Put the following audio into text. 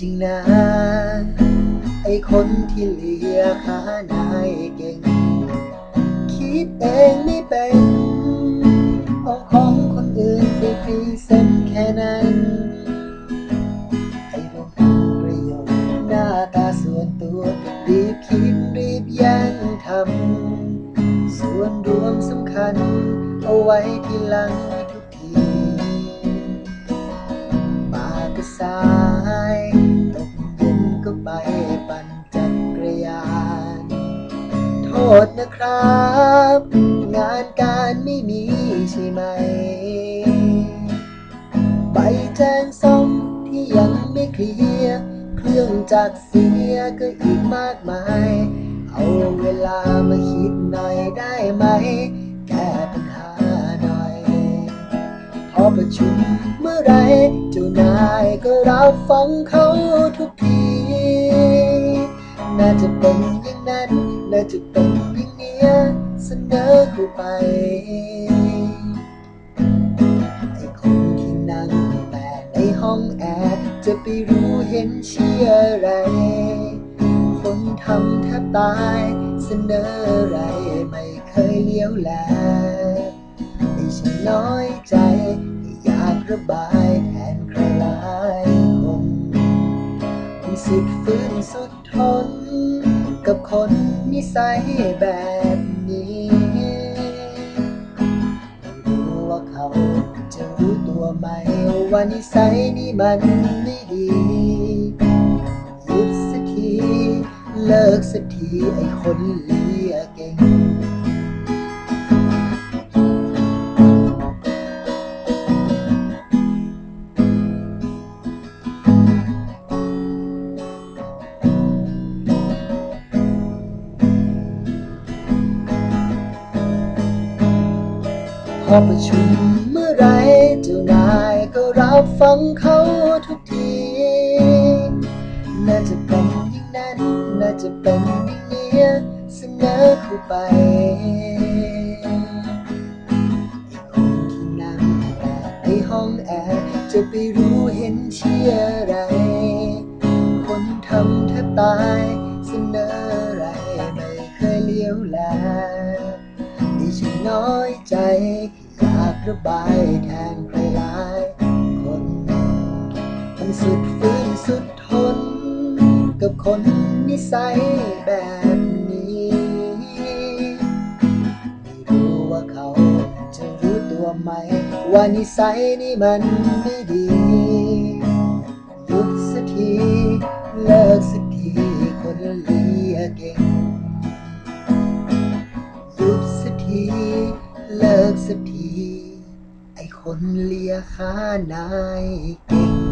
จริงนะ ไอคนที่เลียขานายเก่ง คิดเองไม่เป็นเอาของคนอื่นไปพรีเซนต์แค่นั้น ไอเรื่องผลประโยชน์หน้าตาส่วนตัวรีบคิดรีบย่งทำ ส่วนรวมสำคัญ เอาไว้ทีหลังทุกทีมาก็สา ษนะครับ งานการไม่มีใช่ไหม ใบแจ้งซ่อมที่ยังไม่เคลียร์เครื่องจักรเสียก็อีกมากมาย เอาเวลามาคิดหน่อยได้ไหม แก้ปัญหาหน่อย พอประชุมเมื่อไรเจ้านายก็รับฟังเขาทุกที น่าจะเป็นอย่างนั้น น่าจะเป็น เสนอเข้าไปไอ้คนที่นั่งแต่ในห้องแอร์จะไปรู้เห็นเชียร์อะไรคนทำแทบตายเสนออะไรไม่เคยเลี้ยวแลให้ฉันน้อยใจที่อยากระบายแทนใครหลายคนมันสุดฟื้นสุดทนกับคนนิสัยแบบ นี้ไม่รู้ว่าเขาจะรู้ตัวไหมว่านิสัยนี้มันไม่ดีหยุดสักที เลิกสักทีไอ้คนเลี พอประชุมเมื่อไรเจ้านายก็รับฟังเขาทุกที น่าจะเป็นอย่างนั้น น่าจะเป็นอย่างเนี้ยเสนอเข้าไปไอ้คนที่นั่งแต่ในห้องแอร์จะไปรู้เห็นเชียร์อะไร คนทำแทบตาย ระบายแทนใครหลายคนมันสุดฟื้นสุดทน กับคนนิสัยแบบนี้ไม่รู้ว่าเขาจะรู้ตัวไหม ว่านิสัยนี้มันไม่ดีหยุดสักทีเลิกสักทีคนเลียเก่งหยุดสักที เลิกสักที คนเลียขานายเก่ง